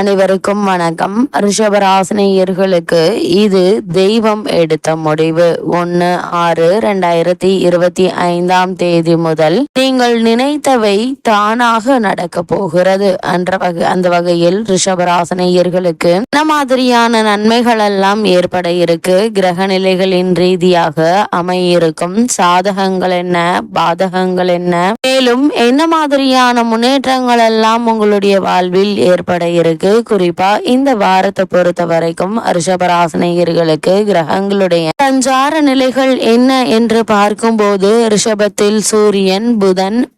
அனைவருக்கும் வணக்கம். ரிஷபராசினியர்களுக்கு இது தெய்வம் எடுத்த முடிவு. ஒன்னு ஆறு ரெண்டாயிரத்தி இருபத்தி ஐந்தாம் தேதி முதல் நீங்கள் நினைத்தவை தானாக நடக்க போகிறது. என்ற வகை அந்த வகையில் ரிஷபராசினியர்களுக்கு என்ன மாதிரியான நன்மைகள் எல்லாம் ஏற்பட இருக்கு. கிரக நிலைகளின் ரீதியாக அமையிருக்கும். சாதகங்கள் என்ன? பாதகங்கள் என்ன? மேலும் என்ன மாதிரியான முன்னேற்றங்கள் எல்லாம் உங்களுடைய வாழ்வில் ஏற்பட இருக்கு? குறிப்பா இந்த வாரத்தை பொறுத்த வரைக்கும் ரிஷபராசினியர்களுக்கு கிரகங்களுடைய சஞ்சார நிலைகள் என்ன என்று பார்க்கும்போது ரிஷபத்தில் சூரியன் புதன்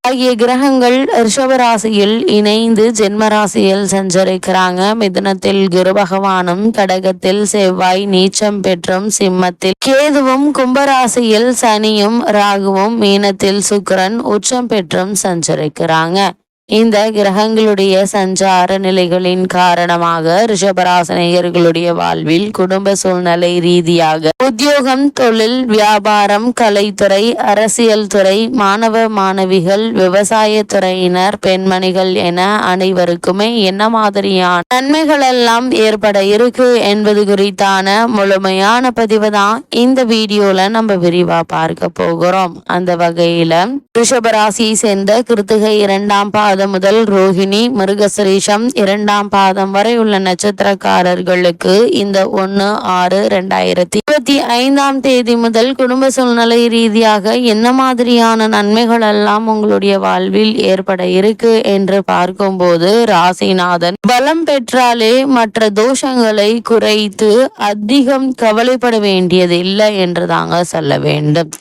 ஆகிய கிரகங்கள் ரிஷபராசியில் இணைந்து ஜென்மராசியில் சஞ்சரிக்கிறாங்க. மிதுனத்தில் குரு பகவானும் கடகத்தில் செவ்வாய் நீச்சம் பெற்றும் சிம்மத்தில் கேதுவும் கும்பராசியில் சனியும் ராகுவும் மீனத்தில் சுக்கரன் உச்சம் பெற்றும் சஞ்சரிக்கிறாங்க. இந்த கிரகங்களுடைய சஞ்சார நிலைகளின் காரணமாக ரிஷபராசனையர்களுடைய வாழ்வில் குடும்ப சூழ்நிலை ரீதியாக உத்தியோகம் தொழில் வியாபாரம் கலைத்துறை அரசியல் துறை மாணவ மாணவிகள் விவசாய துறையினர் பெண்மணிகள் என அனைவருக்குமே என்ன மாதிரியான நன்மைகள் எல்லாம் ஏற்பட இருக்கு என்பது குறித்தான முழுமையான பதிவு தான் இந்த வீடியோல நம்ம விரிவா பார்க்க போகிறோம். அந்த வகையில ரிஷபராசியை சேர்ந்த கிருத்திகை இரண்டாம் பாத பாதம் முதல் ரோஹிணி மிருகசரீஷம் இரண்டாம் பாதம் வரை உள்ள நட்சத்திரக்காரர்களுக்கு இந்த ஒன்னு ஆறு ரெண்டாயிரத்தி இருபத்தி ஐந்தாம் தேதி முதல் குடும்ப சூழ்நிலை ரீதியாக என்ன மாதிரியான நன்மைகள் எல்லாம் உங்களுடைய வாழ்வில் ஏற்பட இருக்கு என்று பார்க்கும்போது ராசிநாதன் பலம் பெற்றாலே மற்ற தோஷங்களை குறைத்து அதிகம் கவலைப்பட வேண்டியது இல்லை என்று தாங்க சொல்ல வேண்டும்.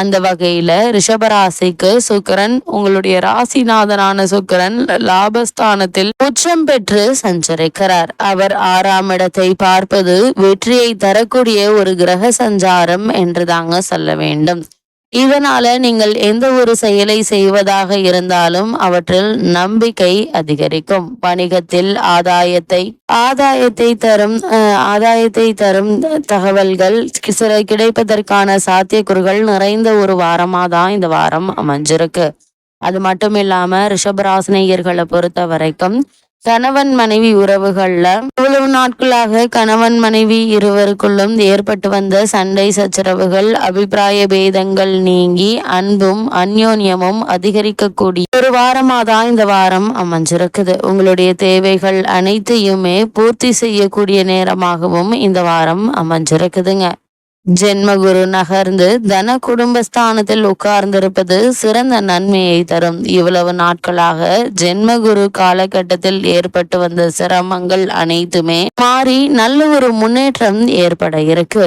அந்த வகையில ரிஷபராசிக்கு சுக்கரன் உங்களுடைய ராசிநாதனான சுக்கரன் லாபஸ்தானத்தில் உச்சம் பெற்று சஞ்சரிக்கிறார். அவர் ஆறாம் இடத்தை பார்ப்பது வெற்றியை தரக்கூடிய ஒரு கிரக சஞ்சாரம் என்று தாங்க சொல்ல வேண்டும். இதனால நீங்கள் எந்த ஒரு செயலை செய்வதாக இருந்தாலும் அவற்றில் நம்பிக்கை அதிகரிக்கும். வணிகத்தில் ஆதாயத்தை ஆதாயத்தை தரும் ஆதாயத்தை தரும் தகவல்கள் சில கிடைப்பதற்கான சாத்தியக்கூறுகள் நிறைந்த ஒரு வாரமா தான் இந்த வாரம் அமைஞ்சிருக்கு. அது மட்டும் இல்லாம ரிஷபராசினியர்களை பொறுத்த வரைக்கும் கணவன் மனைவி உறவுகள்ல இவ்வளவு நாட்களாக கணவன் மனைவி இருவருக்குள்ளும் ஏற்பட்டு வந்த சண்டை சச்சரவுகள் அபிப்பிராய பேதங்கள் நீங்கி அன்பும் அந்யோன்யமும் அதிகரிக்கக்கூடிய ஒரு வாரமா தான் இந்த வாரம் அமைஞ்சிருக்குது. உங்களுடைய தேவைகள் அனைத்தையுமே பூர்த்தி செய்யக்கூடிய நேரமாகவும் இந்த வாரம் அமைஞ்சிருக்குதுங்க. ஜென்மகுரு நகர்ந்து தன குடும்பஸ்தானத்தில் உட்கார்ந்திருப்பது சிறந்த நன்மையை தரும். இவ்வளவு நாட்களாக ஜென்மகுரு காலகட்டத்தில் ஏற்பட்டு வந்த சிரமங்கள் அனைத்துமே மாறி நல்ல ஒரு முன்னேற்றம் ஏற்பட இருக்கு.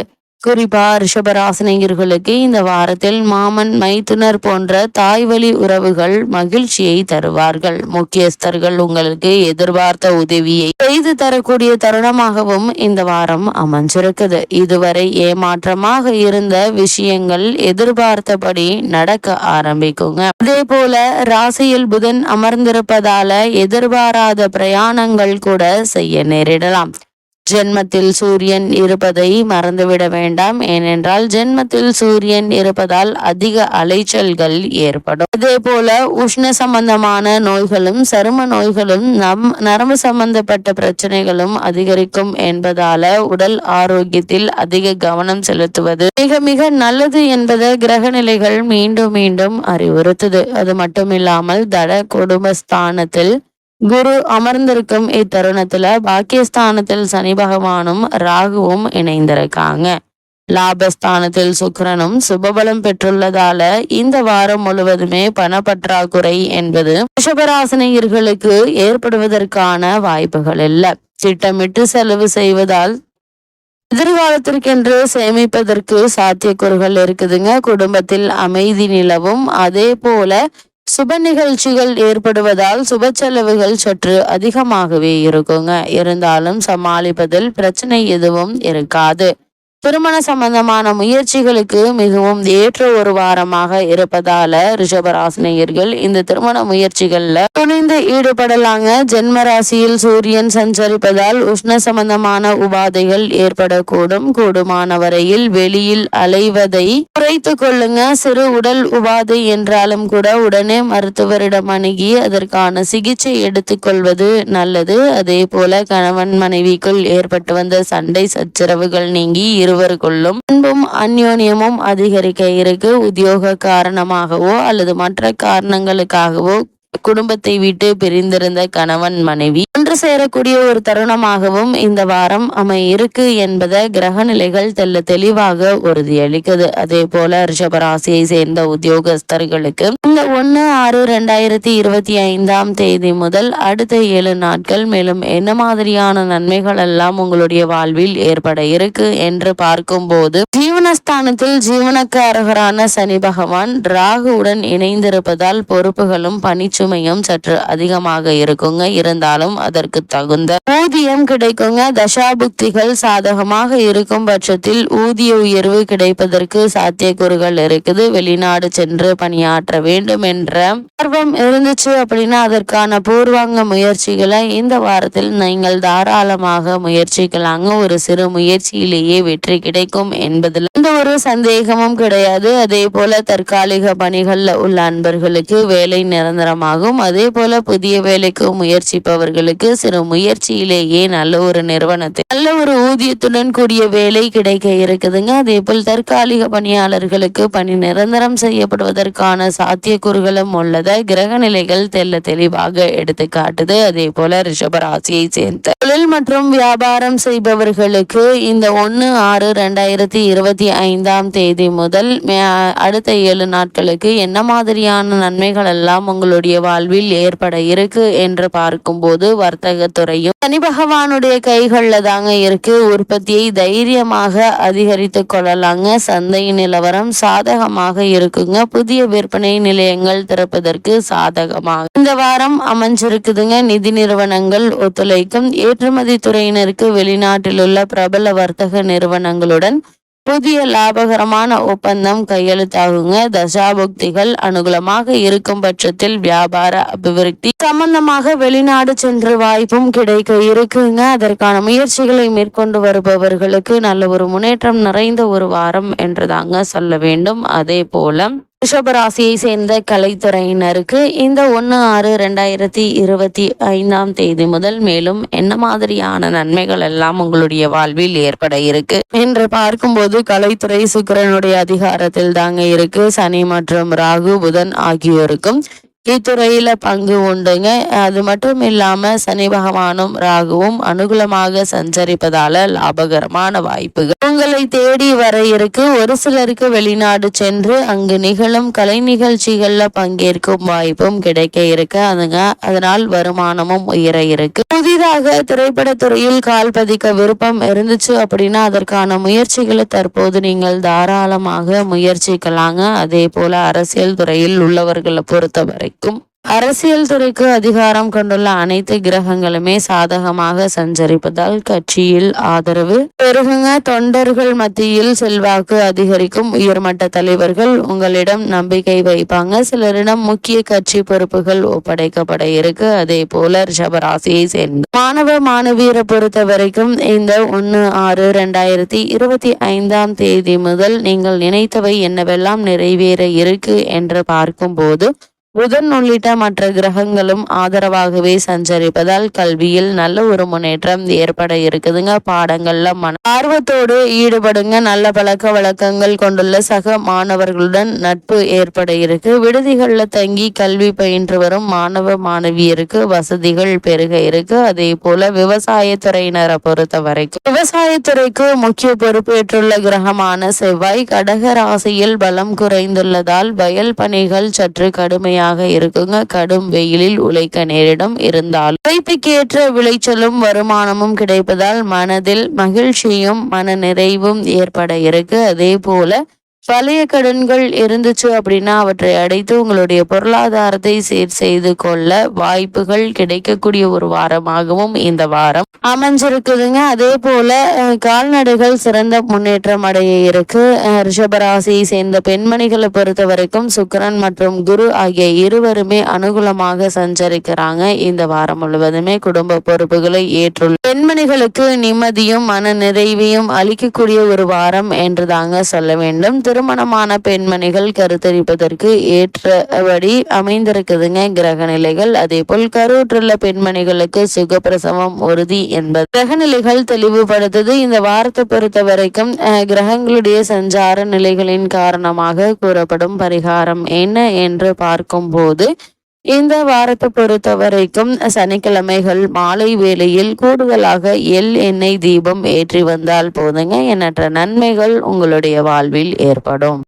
குறிப்பா ரிஷபராசினியர்களுக்கு இந்த வாரத்தில் மாமன் மைத்துனர் போன்ற தாய்வழி உறவுகள் மகிழ்ச்சியை தருவார்கள். முக்கியஸ்தர்கள் உங்களுக்கு எதிர்பார்த்த உதவியை செய்து தரக்கூடிய தருணமாகவும் இந்த வாரம் அமைஞ்சிருக்குது. இதுவரை ஏமாற்றமாக இருந்த விஷயங்கள் எதிர்பார்த்தபடி நடக்க ஆரம்பிக்குங்க. அதே போல ராசியில் புதன் அமர்ந்திருப்பதால எதிர்பாராத பிரயாணங்கள் கூட செய்ய நேரிடலாம். ஜென்மத்தில் சூரியன் இருப்பதை மறந்துவிட வேண்டாம். ஏனென்றால் ஜென்மத்தில் சூரியன் இருப்பதால் அதிக அலைச்சல்கள் ஏற்படும். அதே போல உஷ்ண சம்பந்தமான நோய்களும் சரும நோய்களும் நம் நரம்பு சம்பந்தப்பட்ட பிரச்சனைகளும் அதிகரிக்கும் என்பதால உடல் ஆரோக்கியத்தில் அதிக கவனம் செலுத்துவது மிக மிக நல்லது என்பதை கிரக நிலைகள் மீண்டும் மீண்டும் அறிவுறுத்துது. அது மட்டுமில்லாமல் தட குடும்பஸ்தானத்தில் குரு அமர்ந்திருக்கும் இத்தருணத்துல பாக்கியஸ்தானத்தில் சனி பகவானும் ராகுவும் இணைந்திருக்காங்க. லாபஸ்தானத்தில் சுக்கரனும் சுபபலம் பெற்றுள்ளதால இந்த வாரம் முழுவதுமே பணப்பற்றாக்குறை என்பது ரிஷபராசனியர்களுக்கு ஏற்படுவதற்கான வாய்ப்புகள் இல்லை. திட்டமிட்டு செலவு செய்வதால் எதிர்காலத்திற்கென்று சேமிப்பதற்கு சாத்தியக்கூறுகள் இருக்குதுங்க. குடும்பத்தில் அமைதி நிலவும். அதே போல சுப நிகழ்ச்சிகள் ஏற்படுவதால் சுப செலவுகள் சற்று அதிகமாகவே இருக்குங்க. இருந்தாலும் சமாளிப்பதில் பிரச்சனை எதுவும் இருக்காது. திருமண சம்பந்தமான முயற்சிகளுக்கு மிகவும் ஏற்ற ஒரு வாரமாக இருப்பதால ரிஷபராசினியர்கள் இந்த திருமண முயற்சிகள்ல துணிந்து ஈடுபடலாங்க. ஜென்ம ராசியில் சூரியன் சஞ்சரிப்பதால் உஷ்ண சம்பந்தமான உபாதைகள் ஏற்படக்கூடும். கூடுமான வரையில் வெளியில் அலைவதை குறைத்து கொள்ளுங்க. சிறு உடல் உபாதை என்றாலும் கூட உடனே மருத்துவரிடம் அணுகி அதற்கான சிகிச்சை எடுத்துக்கொள்வது நல்லது. அதே போல கணவன் மனைவிக்குள் ஏற்பட்டு வந்த சண்டை சச்சரவுகள் நீங்கி இருவருக்குள்ளும் அன்பும் அந்யோன்யமும் அதிகரிக்க இருக்கு. உத்தியோக காரணமாகவோ அல்லது மற்ற காரணங்களுக்காகவோ குடும்பத்தை விட்டு பிரிந்திருந்த கணவன் மனைவி. ஒன்று சேரக்கூடிய ஒரு தருணமாகவும் இந்த வாரம் அமை இருக்கு என்பதை கிரக நிலைகள் தெல்ல தெளிவாக உறுதியளிக்குது. அதே போல ரிஷபராசியை சேர்ந்த உத்தியோகஸ்தர்களுக்கு இந்த ஒன்று ஆறு ரெண்டாயிரத்தி இருபத்தி ஐந்தாம் தேதி முதல் அடுத்த ஏழு நாட்கள் மேலும் என்ன மாதிரியான நன்மைகள் எல்லாம் உங்களுடைய வாழ்வில் ஏற்பட இருக்கு என்று பார்க்கும்போது ஜீவனஸ்தானத்தில் ஜீவனக்காரகரான சனி பகவான் ராகுவுடன் இணைந்திருப்பதால் பொறுப்புகளும் பணிச்சுமையும் சற்று அதிகமாக இருக்குங்க. இருந்தாலும் அதற்கு தகுந்த ஊதியம் கிடைக்குங்க. தசாபுக்திகள் சாதகமாக இருக்கும் பட்சத்தில் ஊதிய உயர்வு கிடைப்பதற்கு சாத்தியக்கூறுகள் இருக்குது. வெளிநாடு சென்று பணியாற்ற வேண்டும் என்ற ஆர்வம் இருந்துச்சு அப்படின்னா அதற்கான பூர்வாங்க முயற்சிகளை இந்த வாரத்தில் நீங்கள் தாராளமாக முயற்சிக்கலாங்க. ஒரு சிறு முயற்சியிலேயே வெற்றி கிடைக்கும் என்பதில் எந்த ஒரு சந்தேகமும் கிடையாது. அதே போல தற்காலிக பணிகள்ல உள்ள அன்பர்களுக்கு வேலை நிரந்தரமாகும். அதே போல புதிய வேலைக்கு முயற்சிப்பவர்களுக்கு சிறு முயற்சியிலேயே நல்ல ஒரு நிறுவனத்தில் நல்ல ஒரு ஊதியத்துடன் கூடிய வேலை கிடைக்க இருக்குதுங்க. அதே போல் தற்காலிக பணியாளர்களுக்கு பணி நிரந்தரம் செய்யப்படுவதற்கான சாத்தியக்கூறுகளும் உள்ளதை கிரக நிலைகள் தெல்ல தெளிவாக எடுத்து காட்டுது. அதே போல ரிஷபராசியை சேர்ந்த தொழில் மற்றும் வியாபாரம் செய்பவர்களுக்கு இந்த ஒன்னு ஆறு ரெண்டாயிரத்தி இருபத்தி ஐந்தாம் தேதி முதல் அடுத்த ஏழு நாட்களுக்கு என்ன மாதிரியான நன்மைகள் எல்லாம் உங்களுடைய வாழ்வில் ஏற்பட இருக்கு என்று பார்க்கும்போது வர்த்தக துறையும் சனி பகவானுடைய கைகள்ல தாங்க இருக்கு. உற்பத்தியை தைரியமாக அதிகரித்து கொள்ளலாங்க. சந்தை நிலவரம் சாதகமாக இருக்குங்க. புதிய விற்பனை நிலையங்கள் திறப்பதற்கு சாதகமாக இந்த வாரம் அமைஞ்சிருக்குதுங்க. நிதி நிறுவனங்கள் ஒத்துழைக்கும். ஏற்றுமதி துறையினருக்கு வெளிநாட்டில் உள்ள பிரபல வர்த்தக நிறுவனங்களுடன் புதிய லாபகரமான ஒப்பந்தம் கையெழுத்தாகுங்க. தசாபுக்திகள் அனுகூலமாக இருக்கும் பட்சத்தில் வியாபார அபிவிருத்தி சம்பந்தமாக வெளிநாடு சென்று வாய்ப்பும் கிடைக்க இருக்குங்க. அதற்கான முயற்சிகளை மேற்கொண்டு வருபவர்களுக்கு நல்ல ஒரு முன்னேற்றம் நிறைந்த ஒரு வாரம் என்றுதாங்க சொல்ல வேண்டும். அதே போல ரிஷபராசியை சேர்ந்த கலைத்துறையினருக்கு இந்த ஒன்று ஆறு ரெண்டாயிரத்தி இருபத்தி ஐந்தாம் தேதி முதல் மேலும் என்ன மாதிரியான நன்மைகள் எல்லாம் உங்களுடைய வாழ்வில் ஏற்பட இருக்கு? என்று பார்க்கும்போது கலைத்துறை சுக்கரனுடைய அதிகாரத்தில் தாங்க இருக்கு. சனி மற்றும் ராகு புதன் ஆகியோருக்கும் இத்துறையில பங்கு உண்டுங்க. அது மட்டும் இல்லாம சனி பகவானும் ராகுவும் அனுகூலமாக சஞ்சரிப்பதால லாபகரமான வாய்ப்புகள். உங்களை தேடி வர இருக்கு. ஒரு சிலருக்கு வெளிநாடு சென்று அங்கு நிகழும் கலை நிகழ்ச்சிகள்ல பங்கேற்கும் வாய்ப்பும் கிடைக்க இருக்கு. அதுங்க அதனால் வருமானமும் உயர இருக்கு. புதிதாக திரைப்படத்துறையில் கால் பதிக்க விருப்பம் இருந்துச்சு அப்படின்னா அதற்கான முயற்சிகளை தற்போது நீங்கள் தாராளமாக முயற்சிக்கலாங்க. அதே போல அரசியல் துறையில் உள்ளவர்களை பொறுத்தவரை. வரைக்கும் அரசியல் துறைக்கு அதிகாரம் கொண்டுள்ள அனைத்து கிரகங்களுமே சாதகமாக சஞ்சரிப்பதால் கட்சியில் ஆதரவு பெருகுங்க. தொண்டர்கள் மத்தியில் செல்வாக்கு அதிகரிக்கும். உயர்மட்ட தலைவர்கள் உங்களிடம் நம்பிக்கை வைப்பாங்க. சிலரிடம் முக்கிய கட்சி பொறுப்புகள் ஒப்படைக்கப்பட இருக்கு. அதே போல ரிஷபராசியை சேர்ந்த மாணவ மாணவியரை பொறுத்த வரைக்கும் இந்த ஒன்னு ஆறு ரெண்டாயிரத்தி இருபத்தி ஐந்தாம் தேதி முதல் நீங்கள் நினைத்தவை என்னவெல்லாம் நிறைவேற இருக்கு என்று பார்க்கும் போது புதன் உள்ளிட்ட மற்ற கிரகங்களும் ஆதரவாகவே சஞ்சரிப்பதால் கல்வியில் நல்ல ஒரு முன்னேற்றம் ஏற்பட இருக்குதுங்க. பாடங்கள்ல மன ஆர்வத்தோடு ஈடுபடுங்க. நல்ல பழக்க வழக்கங்கள் கொண்டுள்ள சக மாணவர்களுடன் நட்பு ஏற்பட இருக்கு. விடுதிகளில் தங்கி கல்வி பயின்று வரும் மாணவ மாணவியருக்கு வசதிகள் பெருக இருக்கு. அதே போல விவசாயத்துறையினரை பொறுத்த வரைக்கும் விவசாயத்துறைக்கு முக்கிய பொறுப்பேற்றுள்ள கிரகமான செவ்வாய் கடக ராசியில் பலம் குறைந்துள்ளதால் வயல் பணிகள் சற்று கடுமையாக கடுமையாக இருக்குங்க. கடும் வெயிலில் உழைக்க நேரிடும். இருந்தால் உழைப்புக்கேற்ற விளைச்சலும் வருமானமும் கிடைப்பதால் மனதில் மகிழ்ச்சியும் மன நிறைவும் ஏற்பட இருக்கு. அதே போல பழைய கடன்கள் இருந்துச்சு அப்படின்னா அவற்றை அடைத்து உங்களுடைய பொருளாதாரத்தை சீர் செய்து கொள்ள வாய்ப்புகள் கிடைக்கக்கூடிய ஒரு வாரமாகவும் இந்த வாரம் அமைஞ்சிருக்குதுங்க. அதே போல கால்நடைகள் சிறந்த முன்னேற்றம் அடைய இருக்கு. ரிஷபராசியை சேர்ந்த பெண்மணிகளை பொறுத்த வரைக்கும் சுக்கரன் மற்றும் குரு ஆகிய இருவருமே அனுகூலமாக சஞ்சரிக்கிறாங்க. இந்த வாரம் முழுவதுமே குடும்ப பொறுப்புகளை ஏற்றுள்ள பெண்மணிகளுக்கு நிம்மதியும் மன நிறைவையும் அளிக்கக்கூடிய ஒரு வாரம் என்று தாங்க சொல்ல வேண்டும். திருமணமான பெண்மணிகள் கருத்தரிப்பதற்கு ஏற்றபடி அமைந்திருக்குதுங்க கிரக நிலைகள். அதே போல் கருவுற்றுள்ள பெண்மணிகளுக்கு சுகப்பிரசவம் உறுதி என்பது கிரகநிலைகள் தெளிவுபடுத்துது. இந்த வாரத்தை பொறுத்த வரைக்கும் கிரகங்களுடைய சஞ்சார நிலைகளின் காரணமாக கூறப்படும் பரிகாரம் என்ன என்று பார்க்கும்போது இந்த வாரத்தை பொறுத்த வரைக்கும் சனிக்கிழமைகள் மாலை வேளையில் கூடுதலாக எள் எண்ணெய் தீபம் ஏற்றி வந்தால் போதுங்க. எண்ணற்ற நன்மைகள் உங்களுடைய வாழ்வில் ஏற்படும்.